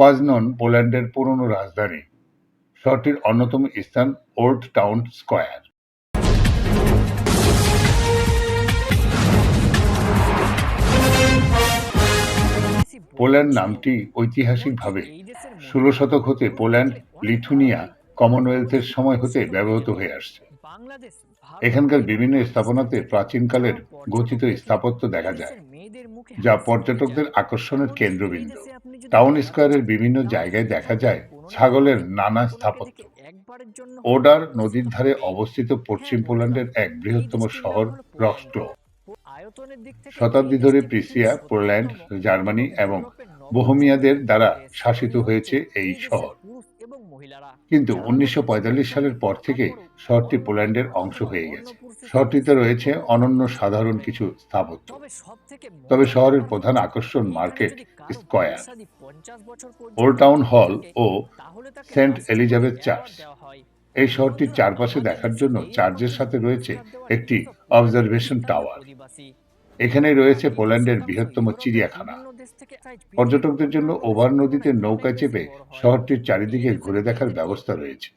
পাজনন পোল্যান্ডের পুরনো রাজধানী। শহরটির অন্যতম স্থান ওল্ড টাউন স্কয়ার পোল্যান্ড নামটি ঐতিহাসিকভাবে ষোলো শতক হতে পোল্যান্ড, লিথুনিয়া, কমনওয়েলথের সময় হতে ব্যবহৃত হয়ে আসছে। এখানকার বিভিন্ন স্থাপনাতে প্রাচীনকালের গঠিত স্থাপত্য দেখা যায়। যা পর্যটকদের আকর্ষণের কেন্দ্রবিন্দু টাউন স্কোয়ারের বিভিন্ন জায়গায় দেখা যায় ছাগলের নানা স্থাপত্য। ওডার নদীর ধারে অবস্থিত পশ্চিম পোল্যান্ডের এক বৃহত্তম শহর রস্টো শতাব্দী ধরে প্রিসিয়া পোল্যান্ড জার্মানি এবং বোহেমিয়াদের দ্বারা শাসিত হয়েছে এই শহর। কিন্তু উনিশশো পঁয়তাল্লিশ সালের পর থেকে শহরটি পোল্যান্ডের অংশ হয়ে গেছে। শহরটিতে রয়েছে অনন্য সাধারণ কিছু স্থাপত্য। তবে শহরের প্রধান আকর্ষণ market square. Old town hall ও সেন্ট এলিজাবেথ চার্চ। এই শহরটির চারপাশে দেখার জন্য চার্চের সাথে রয়েছে একটি অবজারভেশন টাওয়ার এখানে রয়েছে পোল্যান্ডের বৃহত্তম চিড়িয়াখানা। পর্যটকদের জন্য ওভার নদীতে নৌকা চেপে শহরটির চারিদিকে ঘুরে দেখার ব্যবস্থা রয়েছে।